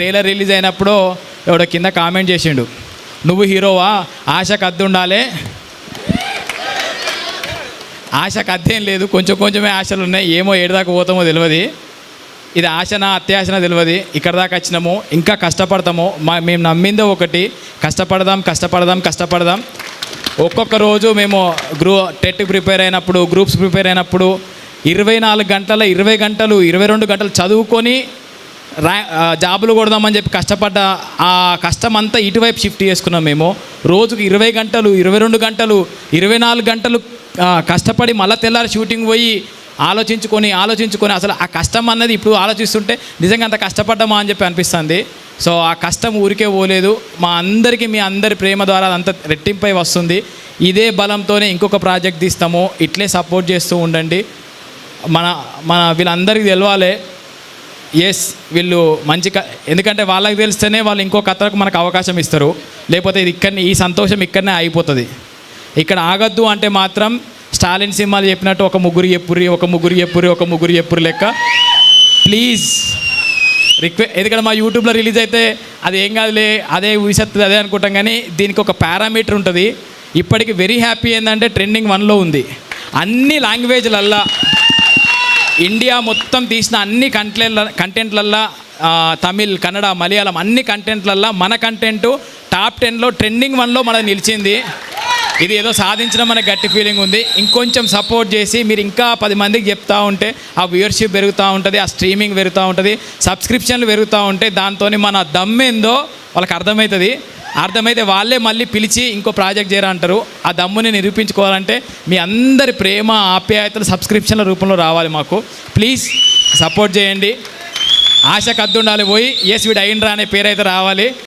Trailer release అయినప్పుడు ఎవడో కింద కామెంట్ చేసిండు. నువ్వు హీరోవా? ఆశకు అద్దె ఉండాలి. ఆశకు అద్దేం లేదు. కొంచెం కొంచెమే ఆశలు ఉన్నాయి. ఏమో ఏడుదాకా పోతామో తెలియదు ఇది ఆశనా అత్యాశన తెలియదు ఇక్కడ దాకా వచ్చినాము. ఇంకా కష్టపడతాము. మా మేము నమ్మిందో ఒకటి. కష్టపడదాం కష్టపడదాం కష్టపడదాం. ఒక్కొక్క రోజు మేము గ్రూ టెట్ ప్రిపేర్ అయినప్పుడు గ్రూప్స్ ప్రిపేర్ అయినప్పుడు ఇరవై నాలుగు గంటల ఇరవై గంటలు ఇరవై రెండు గంటలు చదువుకొని రా జాబులు కొడదామని చెప్పి కష్టపడ్డ ఆ కష్టం అంతా ఇటువైపు షిఫ్ట్ చేసుకున్నాం మేము. రోజుకు ఇరవై గంటలు ఇరవై రెండు గంటలు ఇరవై నాలుగు గంటలు కష్టపడి మళ్ళీ తెల్లారి షూటింగ్ పోయి ఆలోచించుకొని ఆలోచించుకొని అసలు ఆ కష్టం అన్నది ఇప్పుడు ఆలోచిస్తుంటే నిజంగా అంత కష్టపడ్డామా అని చెప్పి అనిపిస్తుంది. సో ఆ కష్టం ఊరికే పోలేదు. మా అందరికీ మీ అందరి ప్రేమ ద్వారా అంత రెట్టింపై వస్తుంది. ఇదే బలంతోనే ఇంకొక ప్రాజెక్ట్ తీస్తాము. ఇట్లే సపోర్ట్ చేస్తూ ఉండండి. మన మన వీళ్ళందరికీ తెలవాలి. ఎస్ వీళ్ళు మంచి క- ఎందుకంటే వాళ్ళకి తెలిస్తేనే వాళ్ళు ఇంకో కథలకు మనకు అవకాశం ఇస్తారు. లేకపోతే ఇది ఇక్కడనే ఈ సంతోషం ఇక్కడనే అయిపోతుంది ఇక్కడ ఆగద్దు అంటే మాత్రం స్టాలిన్ సినిమాలు చెప్పినట్టు ఒక ముగ్గురు ఎప్పురి ఒక ముగ్గురు ఎప్పురి ఒక ముగ్గురు ఎప్పురు లెక్క. ప్లీజ్ రిక్వె ఎందుకంటే మా యూట్యూబ్లో రిలీజ్ అయితే అది ఏం కాదులే అదే ఊసెత్తది అదే అనుకుంటాం కానీ దీనికి ఒక పారామీటర్ ఉంటుంది. ఇప్పటికి వెరీ హ్యాపీ ఏంటంటే ట్రెండింగ్ వన్లో ఉంది. అన్ని లాంగ్వేజ్లల్లా ఇండియా మొత్తం తీసిన అన్ని కంటెంట్ల కంటెంట్లల్లా తమిళ్ కన్నడ మలయాళం అన్ని కంటెంట్లల్లా మన కంటెంట్ టాప్ టెన్లో ట్రెండింగ్ వన్లో మన నిలిచింది. ఇది ఏదో సాధించడం మనకు గట్టి ఫీలింగ్ ఉంది. ఇంకొంచెం సపోర్ట్ చేసి మీరు ఇంకా పది మందికి చెప్తూ ఉంటే ఆ వ్యూయర్షిప్ పెరుగుతూ ఉంటుంది ఆ స్ట్రీమింగ్ పెరుగుతూ ఉంటుంది సబ్స్క్రిప్షన్లు పెరుగుతూ ఉంటే దాంతో మన దమ్మేందో వాళ్ళకి అర్థమవుతుంది. అర్థమైతే వాళ్ళే మళ్ళీ పిలిచి ఇంకో ప్రాజెక్ట్ చేయరా అంటారు ఆ దమ్ముని నిరూపించుకోవాలంటే మీ అందరి ప్రేమ ఆప్యాయతలు సబ్స్క్రిప్షన్ల రూపంలో రావాలి మాకు. ప్లీజ్ సపోర్ట్ చేయండి. ఆశ కద్దుండాలి పోయి ఎస్ వీడు అయిండ్రా అనే పేరు అయితే రావాలి.